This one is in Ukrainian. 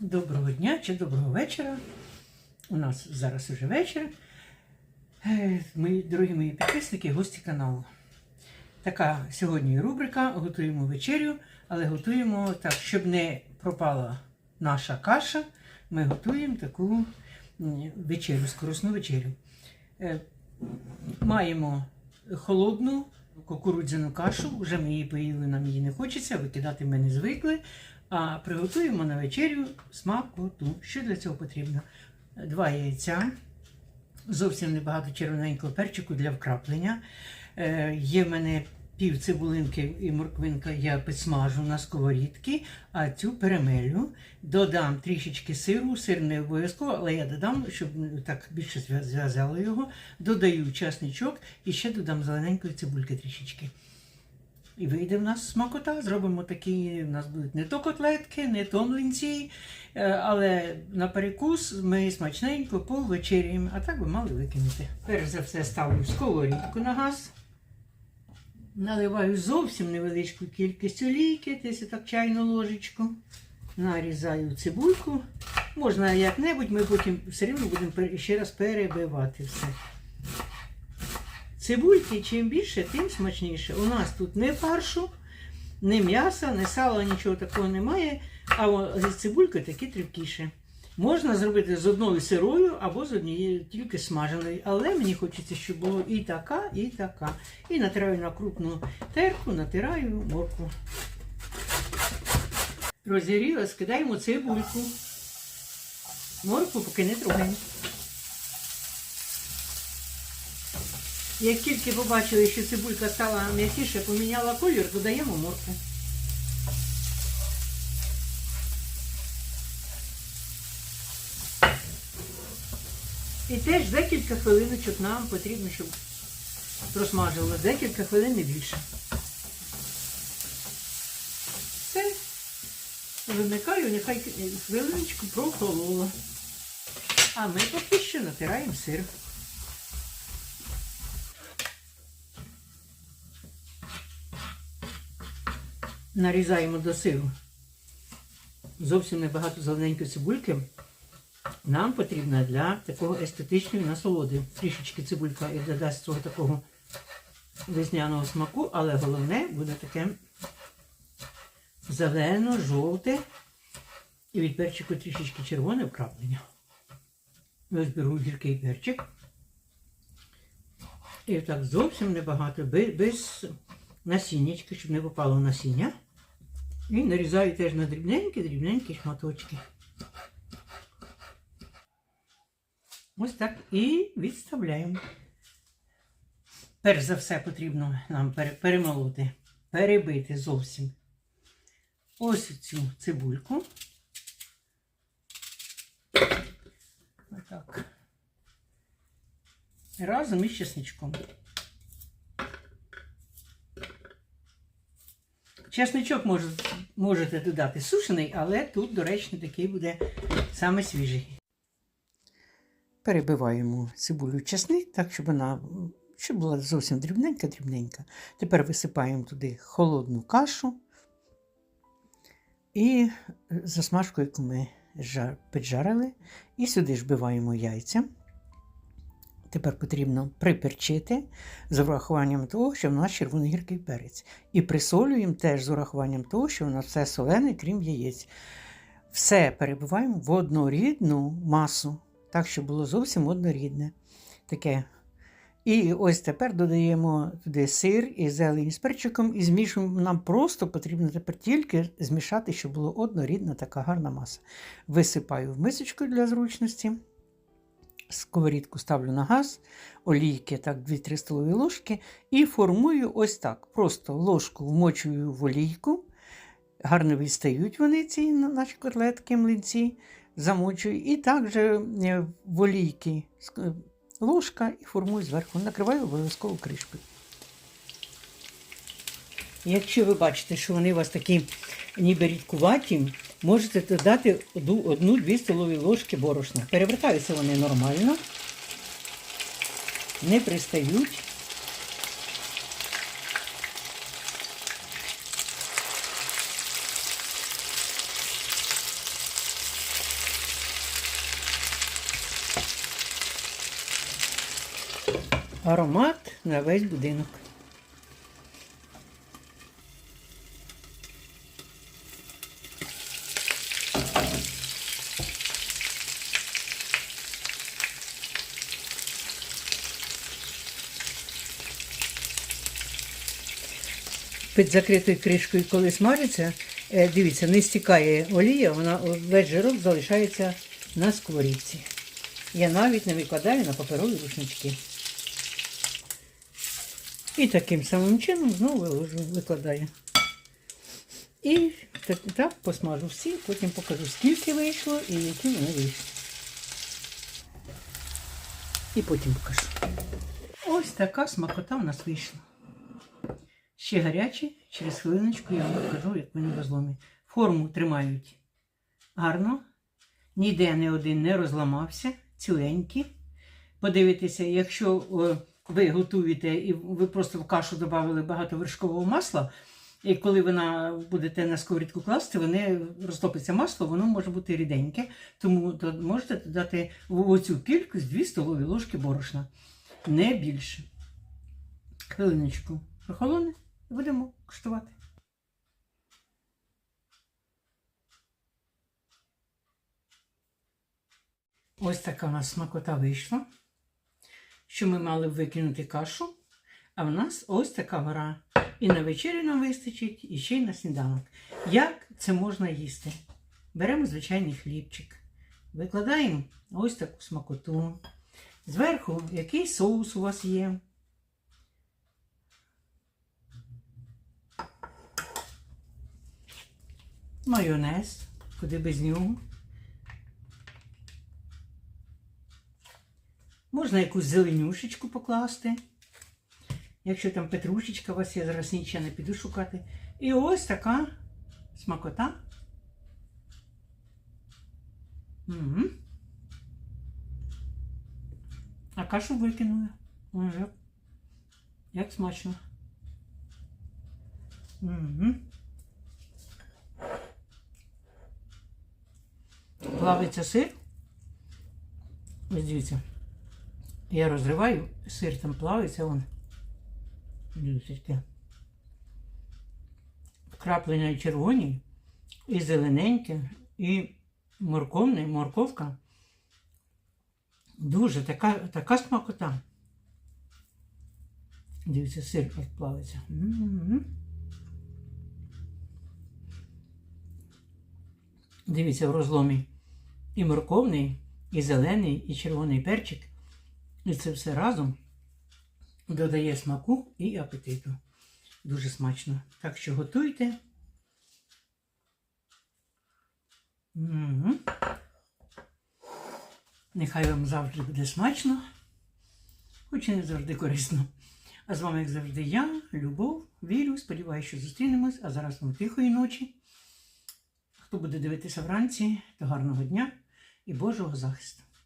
Доброго дня чи доброго вечора. У нас зараз уже вечір. Е, Мої дорогі мої підписники, гості каналу. Така сьогодні рубрика. Готуємо вечерю, але готуємо так, щоб не пропала наша каша. Ми готуємо таку вечерю, скоросну вечерю. Е, Маємо холодну кукурудзяну кашу, вже ми її поїли, нам її не хочеться, викидати ми не звикли. А приготуємо на вечерю смакоту. Що для цього потрібно? Два яйця, зовсім небагато червоненького перчику для вкраплення. Е, є в мене пів цибулинки і морквинка, я підсмажу на сковорідці, а цю перемелю. Додам трішечки сиру, сир не обов'язково, але я додам, щоб так більше зв'язало його. Додаю часничок і ще додам зелененької цибульки трішечки. І вийде в нас смакота. Зробимо такі, у нас будуть не то котлетки, не то млинці, е, але на перекус ми смачненько повечеряємо, а так би мали викинути. Перш за все ставлю сковорідку на газ. Наливаю зовсім невеличку кількість олійки, десь так чайну ложечку. Нарізаю цибульку. Можна як-небудь, ми потім все рівно будемо ще раз перебивати все. Цибульки чим більше, тим смачніше. У нас тут не фаршу, не м'яса, не сала, нічого такого немає. А о- з цибулькою такі трюкіше. Можна зробити з одною сирою або з однією тільки смаженою. Але мені хочеться, щоб було і така, і така. І натираю на крупну терку, натираю моркву. Розігріла, скидаємо цибульку. Моркву поки не трогаємо. Як тільки побачили, що цибулька стала м'якіше, поміняла колір, додаємо моркву. І теж декілька хвилиночок нам потрібно, щоб просмажило. Декілька хвилин не більше. Все. Вимикаю, нехай хвилиночку прохололо. А ми поки що натираємо сир. Нарізаємо до сиру. Зовсім небагато зелененької цибульки. Нам потрібно для такого естетичної насолоди. Трішечки цибулька і додасть цього такого весняного смаку, але головне буде таке зелено-жовте і від перчику трішечки червоне вкраплення. Ось беру гіркий перчик. І так зовсім небагато, без, насіннячка, щоб не попало насіння. І нарізаю теж на дрібненькі-дрібненькі шматочки. Ось так і відставляємо. Перш за все потрібно нам перемолоти, перебити зовсім ось цю цибульку. Отак. Разом із чесничком. Чесничок може, можете додати сушений, але тут доречний такий буде саме свіжий. Перебиваємо цибулю чесник, так, щоб вона щоб була зовсім дрібненька-дрібненька. Тепер висипаємо туди холодну кашу і засмажку, яку ми піджарили. І сюди ж вбиваємо яйця. Тепер потрібно приперчити з урахуванням того, що в нас червоний гіркий перець. І присолюємо теж з урахуванням того, що в нас все солене, крім яєць. Все перебиваємо в однорідну масу, так, щоб було зовсім однорідне. Таке. І ось тепер додаємо туди сир і зелень з перчиком і змішуємо. Нам просто потрібно тепер тільки змішати, щоб була однорідна така гарна маса. Висипаю в мисочку для зручності. Сковорідку ставлю на газ, олійки, так, 2-3 столові ложки, і формую ось так. Просто ложку вмочую в олійку. Гарно відстають вони, ці наші котлетки, млинці, замочую. І також е, в олійки ложка і формую зверху. Накриваю обов'язково кришкою. Якщо ви бачите, що вони у вас такі ніби рідкуваті, можете додати одну-дві столові ложки борошна. Перевертаються вони нормально, не пристають. Аромат на весь будинок. Під закритою кришкою, коли смажиться, е, дивіться, не стікає олія, вона весь жирок залишається на сковорідці. Я навіть не викладаю на паперові рушнички. І таким самим чином знову викладаю. І так, так посмажу всі, потім покажу, скільки вийшло і які вони вийшли. І потім покажу. Ось така смакота у нас вийшла. Ще гарячі, через хвилиночку я вам покажу, як вони розломі. Форму тримають гарно, ніде не один не розламався, ціленькі. Подивитися, якщо о, ви готуєте і ви просто в кашу додали багато вершкового масла, і коли вона будете на сковорідку класти, вони розтопиться масло, воно може бути ріденьке, тому можете додати в оцю кількість 2 столові ложки борошна, не більше. Хвилиночку прохолоне будемо куштувати. Ось така у нас смакота вийшла. Що ми мали викинути кашу, а в нас ось така гора. І на вечерю нам вистачить, і ще й на сніданок. Як це можна їсти? Беремо звичайний хлібчик, викладаємо ось таку смакоту. Зверху який соус у вас є. Майонез, куди без нього. Можна якусь зеленюшечку покласти. Якщо там петрушечка у вас є, зараз нічого не піду шукати. І ось така смакота. Угу. А кашу викинули. Як, як смачно. Угу. Плавиться сир. Ось дивіться. Я розриваю, сир там плавиться, вон. Дивіться, таке. Вкраплення і червоні, і зелененьке, і морковне, морковка. Дуже така, така смакота. Дивіться, сир як плавиться. Дивіться в розломі. І морковний, і зелений, і червоний перчик. І це все разом додає смаку і апетиту. Дуже смачно. Так що готуйте. М-м. Нехай вам завжди буде смачно, хоч і не завжди корисно. А з вами, як завжди, я, Любов, вірю, сподіваюся, що зустрінемось, а зараз вам тихої ночі. Хто буде дивитися вранці, то гарного дня і Божого захисту.